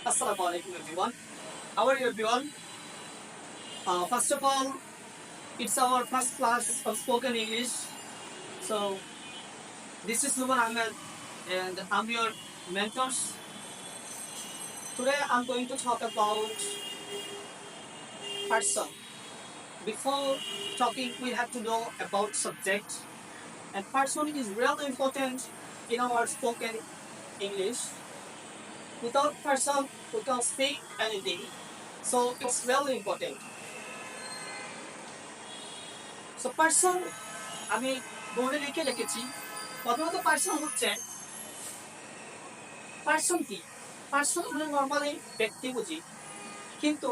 Assalamu alaikum everyone. How are you everyone? Uh, first of all, it's our first class of spoken English. So, this is Numan Ahmed and I'm your mentors. Today I'm going to talk about person. Before talking, we have to know about subject. And person is really important in our spoken English. Without person, we can't speak anything. So it's really important. So person আমি বোর্ডে লিখে রেখেছি। প্রথমত person হচ্ছে person কি? Person আমরা normally ব্যক্তি বুঝি। কিন্তু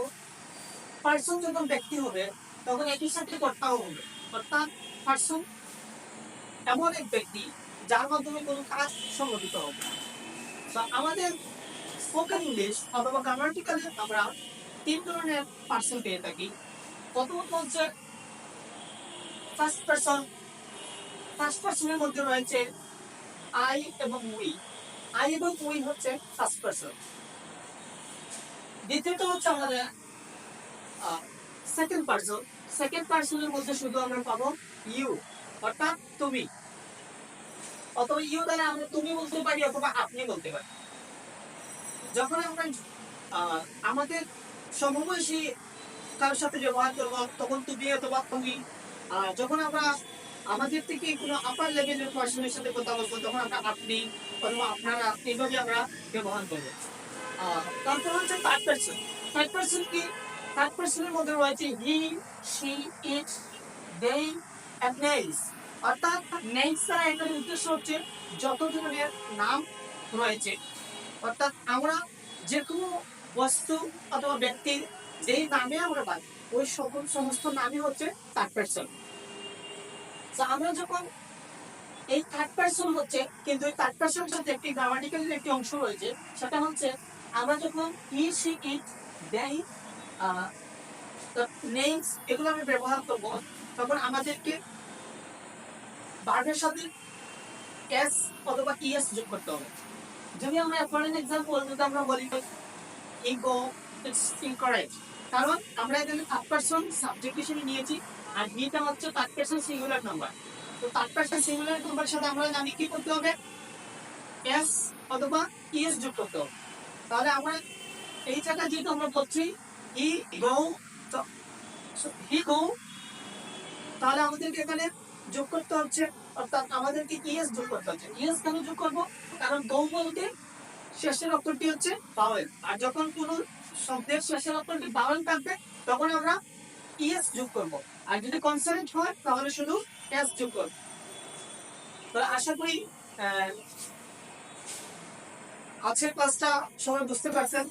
পার্সন যখন ব্যক্তি হবে তখন একই সাথে কর্তাও হবে। অর্থাৎ পার্সন এমন এক ব্যক্তি যার মাধ্যমে কোনো কাজ সংগঠিত হবে। আমাদের স্পোকেন ইংলিশ অথবা গ্রামাটিক্যালি আমরা তিন ধরনের পার্সন পেয়ে থাকি। প্রথমত হচ্ছে ফার্স্ট পার্সন ফার্স্ট পার্সনের মধ্যে রয়েছে আই এবং উই আই এবং উই হচ্ছে ফার্স্ট পার্সন দ্বিতীয়ত হচ্ছে আমাদের সেকেন্ড পার্সন সেকেন্ড পার্সনের মধ্যে শুধু আমরা পাবো ইউ অর্থাৎ তুমি। অথবা ইউ দ্বারা আমরা তুমি বলতে পারি অথবা আপনি বলতে পারি। যখন আমরা আমাদের সমবয়সী কারোর সাথে ব্যবহার করব, তখন তুমি অথবা তুমি আর যখন আমরা আমাদের থেকে কোনো আপার লেভেলের পার্সনের সাথে কথা বলব, তখন আমরা আপনি অথবা আপনারা, এইভাবে আমরা ব্যবহার করব। তারপর হচ্ছে থার্ড পার্সন থার্ড পার্সন কি? থার্ড পার্সনের মধ্যে রয়েছে হি শি ইট দে অর্থাৎ নেইস দ্বারা এটার উদ্দেশ্য হচ্ছে যত ধরনের নাম রয়েছে অর্থাৎ আমরা যে কোনো বস্তু অথবা ব্যক্তির যেই নামে আমরা পাই ওই সকল সমস্ত নামই হচ্ছে থার্ড পার্সন আমরা যখন এই থার্ড পার্সন হচ্ছে, কিন্তু এই থার্ড পার্সনের সাথে একটি গ্রামাটিক্যালের একটি অংশ রয়েছে, সেটা হচ্ছে আমরা যখন ই সি ইট দেই নেমস এগুলো আমি ব্যবহার করব, তখন আমাদেরকে বার্বের সাথে এস অথবা ইএস যোগ করতে হবে। যদি আমরা ফর এক্সাম্পল যদি আমরা বলি ইগো ইটস ইনকারেক্ট কারণ আমরা এখানে থার্ড পার্সন সাবজেক্ট হিসেবে নিয়েছি, আর বিটা হচ্ছে থার্ড পার্সন সিঙ্গুলার নাম্বার তো থার্ড পার্সন সিঙ্গুলার নাম্বার সাথে আমরা জানি কি করতে হবে? এস অথবা ইএস যোগ করতে হবে। তাহলে আমরা এই জায়গায় যেহেতু আমরা বলছি ই গো হি গো তাহলে আমাদেরকে এখানে যোগ করতে হচ্ছে। অর্থাৎ আমাদেরকে ইএস যোগ করতে হচ্ছে? ইএস কেন যোগ করব? কারণ গৌ বলতে শেষের অক্ষরটি হচ্ছে বাওয়েল আর যখন কোনো শব্দের শেষের অক্ষরটি বাওয়েল থাকবে, তখন আমরা ইএস যোগ করব। আর যদি কনসোনেন্ট হয়, তাহলে শুধু এস যোগ করব। তো আশা করি আজকের ক্লাসটা সবাই বুঝতে পারছেন।